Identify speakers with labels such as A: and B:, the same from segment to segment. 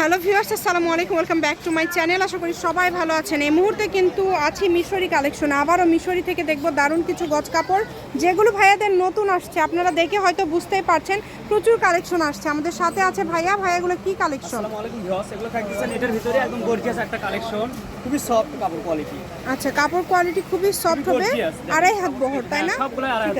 A: Hello viewers, আসসালামু আলাইকুম, welcome back to my channel. আশা করি সবাই ভালো আছেন। এই মুহূর্তে কিন্তু আছি মিশরি কালেকশন। আবারও মিশরি থেকে দেখব দারুণ কিছু গজ কাপড়, যেগুলো ভাইয়াদের নতুন আসছে। আপনারা দেখে হয়তো বুঝতেই পারছেন প্রচুর কালেকশন আসছে। আমাদের সাথে আছে ভাইয়া। ভাইয়াগুলো কি কালেকশন?
B: আসসালামু আলাইকুম ভিউয়ার্স এগুলো এটার ভিতরে একদম গর্জিয়াস একটা কালেকশন। খুবই সফট কাপড় কোয়ালিটি
A: আচ্ছা কাপড় কোয়ালিটি খুবই সফট হবে। আড়াই হাত বহর তাই না?
B: সব আড়াই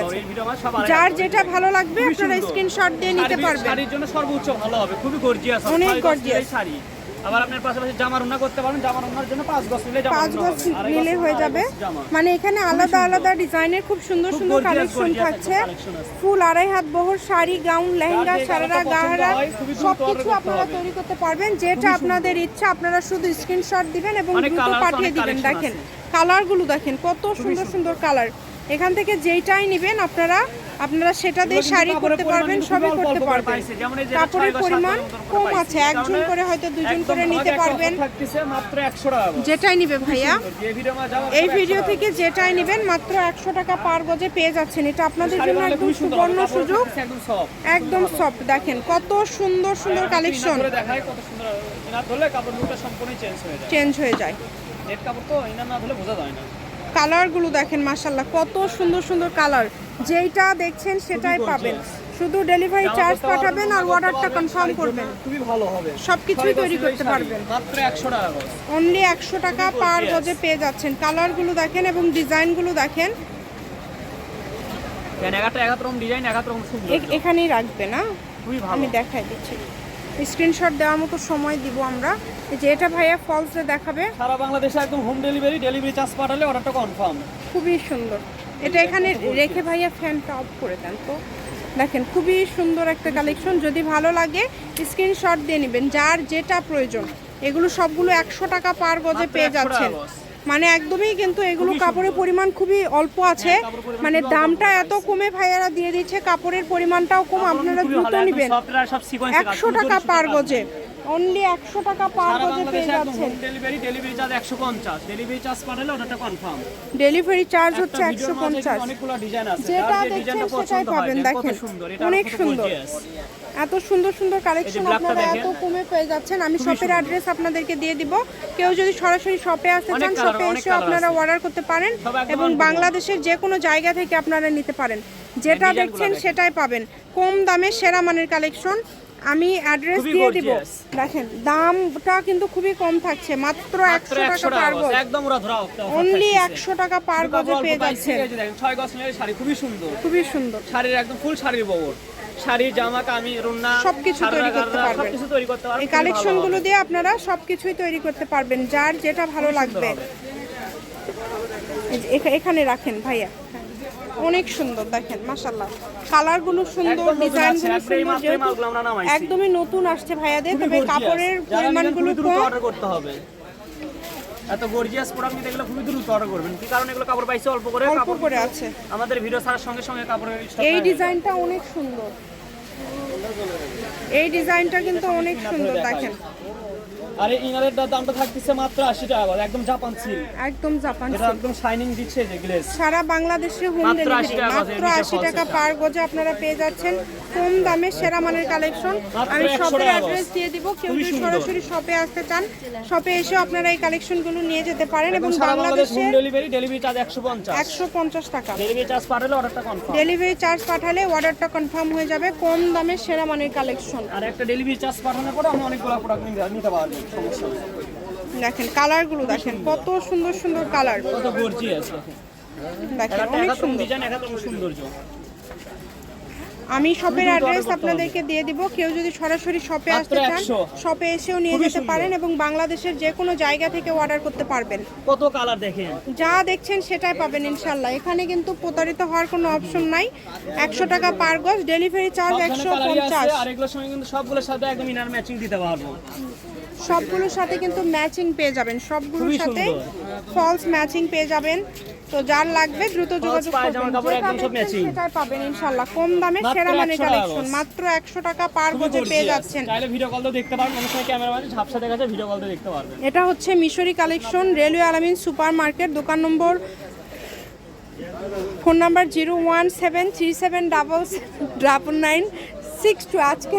A: যার যেটা ভালো লাগবে আপনারা। স্ক্রিনশট দিয়ে নিতে পারবেন।
B: শাড়ির জন্য সর্বোচ্চ ভালো হবে। খুবই গর্জিয়াস
A: অনেক গর্জিয়াস
B: শাড়ি। আবার আপনার পাশাপাশি জামা রান্না করতে পারেন জামা রান্নার জন্য পাঁচ গজ নিলে
A: পাঁচ গজ নিলে হয়ে যাবে। মানে এখানে আলাদা আলাদা ডিজাইনের খুব সুন্দর সুন্দর কালেকশন থাকছে। ফুল আড়াই হাত বহর শাড়ি গাউন লেহেঙ্গা সারারা গাহারা সব কিছু আপনারা তৈরি করতে পারবেন। যেটা আপনাদের ইচ্ছা আপনারা শুধু স্ক্রিনশট দিবেন এবং দ্রুত পাঠিয়ে দিবেন। দেখেন। কালারগুলো দেখেন কত সুন্দর সুন্দর। কালার এখান থেকে যেইটাই নেবেন আপনারা আপনারা সেটা দিয়ে শাড়ি করতে পারবেন সবই করতে পারবেন। কাপড়ের পরিমাণ কম আছে একজন করে হয়তো দুজন করে নিতে পারবেন।
B: offer থাকতেছে মাত্র 100 টাকা করে।
A: যেটাই নিবে ভাইয়া।
B: এই ভিডিও আমার যাওয়ার
A: এই
B: পরে
A: ভিডিও
B: 100 টাকা।
A: থেকে যেটাই নেবেন মাত্র একশো টাকা পার গজে পেয়ে যাচ্ছেন। এটা আপনাদের জন্য একদম সুবর্ণ সুযোগ।
B: একদম।
A: সফট দেখেন কত সুন্দর সুন্দর কালেকশন
B: চেঞ্জ হয়ে যায়। কাপড় তো না বোঝা যায় না।
A: কালারগুলো দেখেন মাশাল্লাহ কত সুন্দর সুন্দর কালার। যেইটা দেখছেন সেটাই পাবেন। শুধু ডেলিভারি চার্জ পাঠাবেন আর অর্ডারটা কনফার্ম করবেন।
B: খুবই ভালো হবে।
A: সবকিছুই তৈরি করতে পারবেন।
B: মাত্র 100 টাকা
A: অনলি একশো টাকা পার গজে পেয়ে যাচ্ছেন। কালারগুলো দেখেন এবং ডিজাইনগুলো দেখেন। এখানেই রাখবে না?
B: খুবই ভালো।
A: আমি দেখাই দিচ্ছি। স্ক্রিনশট দেওয়ার মতো সময় দিব আমরা। যে এটা ভাইয়া ফলসে দেখাবে।
B: সারা বাংলাদেশে একদম হোম ডেলিভারি ডেলিভারি চার্জ পাঠালে অর্ডারটা কনফার্ম
A: খুবই সুন্দর। এটা এখানে রেখে ভাইয়া ফ্যানটা অফ করে দেন তো। দেখেন খুবই সুন্দর একটা কালেকশন যদি ভালো লাগে স্ক্রিনশট দিয়ে নেবেন। যার যেটা প্রয়োজন এগুলো সবগুলো একশো টাকা পার গজে পেয়ে
B: 100 টাকা
A: যাচ্ছেন। মানে একদমই কিন্তু এগুলো কাপড়ের পরিমাণ খুবই অল্প আছে।
B: হ্যাঁ, পরিমাণ
A: মানে দামটা এত কমে ভাইয়ারা দিয়ে দিচ্ছে কাপড়ের পরিমাণটাও কম আপনারা দ্রুত নেবেন। একশো টাকা পার গজে। অনলি একশো টাকা পার গজে পেয়ে যাচ্ছেন
B: delivery delivery charge 150 delivery charge পাঠালে অর্ডারটা কনফার্ম
A: ডেলিভারি চার্জ হচ্ছে একশো
B: ভিডিওর মাঝে কিন্তু
A: পঞ্চাশ।
B: অনেকগুলো ডিজাইন আছে।
A: যেটা দেখছেন সেটাই পাবেন দেখেন। অনেক সুন্দর। এত সুন্দর সুন্দর কালেকশন আপনারা এত কমে পেয়ে যাচ্ছেন। আমি শপের অ্যাড্রেস আপনাদেরকে দিয়ে দিব। কেউ যদি সরাসরি শপে আসতে চান শপে এসে আপনারা অর্ডার করতে পারেন এবং বাংলাদেশের যে কোনো জায়গা থেকে আপনারা নিতে পারেন। যেটা দেখছেন সেটাই পাবেন। কম দামে সেরা মানের কালেকশন আমি অ্যাড্রেস দিয়ে দিব। দেখেন দামটা কিন্তু খুবই কম থাকছে মাত্র
B: মাত্র
A: একশো
B: 100
A: টাকা পার
B: গজ, একদম ওরা ধরা
A: অনলি
B: থাকতেছে।
A: একশো টাকা পার গজে পেয়ে যাচ্ছেন।
B: এই যে দেখেন, ছয় গজ নিলে শাড়ি খুবই সুন্দর।
A: খুবই সুন্দর।
B: শাড়ির একদম ফুল শাড়ির বহর। শাড়ি জামা কামি রুন্না
A: সবকিছু তৈরি করতে পারবেন।
B: সবকিছু তৈরি করতে পারবেন
A: এই
B: খুবই ভালো
A: কালেকশনগুলো দিয়ে আপনারা সবকিছুই তৈরি করতে পারবেন যার যেটা ভালো লাগবে। এখানে রাখেন ভাইয়া। অনেক সুন্দর দেখেন মাশাল্লাহ কালারগুলো সুন্দর ডিজাইনগুলো সুন্দর। একদমই নতুন আসছে ভাইয়াদের তবে কাপড়ের পরিমাণগুলো
B: অর্ডার করতে হবে। এত গর্জিয়াস প্রোডাক্ট নিতে গেলে খুবই দ্রুত অর্ডার করবেন। কি কারণে এগুলো কাপড় পাইছে? অল্প করে
A: অল্প
B: কাপড়
A: করে আছে।
B: আমাদের ভিডিও ছাড়ার সঙ্গে সঙ্গে কাপড়ের
A: এই ডিজাইনটা অনেক সুন্দর। এই ডিজাইনটা কিন্তু অনেক সুন্দর দেখেন।
B: আর এই ইনারের দামটা থাকতেছে মাত্র আশি টাকা করে, একদম জাপান সিল
A: একদম জাপান
B: এটা একদম শাইনিং দিচ্ছে যে গ্লেস
A: সারা বাংলাদেশে হোম ডেলিভারি মাত্র
B: গজে, নিচে
A: আশি
B: falls
A: টাকা পার গজে আপনারা পেয়ে যাচ্ছেন কম দামে সেরা মানের কালেকশন আমি
B: 100
A: শপের অ্যাড্রেস দিয়ে দিব কেউ যদি সরাসরি শপে আসতে চান শপে এসে আপনারা এই কালেকশনগুলো নিয়ে যেতে পারেন এবং
B: Bangladesh home delivery delivery charge একশো পঞ্চাশ।
A: একশো পঞ্চাশ টাকা।
B: ডেলিভারি চার্জ পাঠালে অর্ডারটা কনফার্ম
A: ডেলিভারি চার্জ পাঠালে অর্ডারটা কনফার্ম হয়ে যাবে কম দামে সেরা মানের কালেকশন
B: আর একটা ডেলিভারি চার্জ পাঠানোর পরে আমি অনেকগুলো প্রোডাক্ট নিতে পারবেন সমস্যা
A: দেখেন কালারগুলো দেখেন কত সুন্দর সুন্দর কালার
B: কত গর্জিয়াস
A: দেখেন। অনেক সুন্দর।
B: ডিজাইন একাত্তম সৌন্দর্য।
A: আমি শপের অ্যাড্রেস আপনাদেরকে দিয়ে দিব। কেউ যদি সরাসরি শপে আসতে চান শপে এসেও নিয়ে যেতে পারেন এবং বাংলাদেশের যে কোনো জায়গা থেকে অর্ডার করতে পারবেন।
B: কত কালার দেখেন?
A: যা দেখছেন সেটাই পাবেন ইনশাল্লাহ এখানে কিন্তু প্রতারিত হওয়ার কোনো অপশন নাই। একশো টাকা পার গজ ডেলিভারি চার্জ একশো পঞ্চাশ।
B: আর এগুলোর সঙ্গে কিন্তু সবগুলোর সাথে একদম ইনার ম্যাচিং দিতে পারব।
A: সবগুলোর সাথে কিন্তু ম্যাচিং পেয়ে যাবেন। সবগুলোর সাথে ফলস ম্যাচিং পেয়ে যাবেন। তো যার লাগবে দ্রুত যোগাযোগ করবেন। সেটাই পাবেন ইনশাল্লাহ। কম দামে সেরা মানের কালেকশন মাত্র একশো টাকা পার গজে পেয়ে। যাচ্ছেন।
B: চাইলে ভিডিও কল দেখতে পারবেন অনেক সময় ক্যামেরা ঝাপসা দেখা যায় ভিডিও কল দেখতে পারবেন।
A: এটা হচ্ছে Mishri collection railway Alamin super market দোকান number phone number zero one seven three seven double double nine six two. আজকে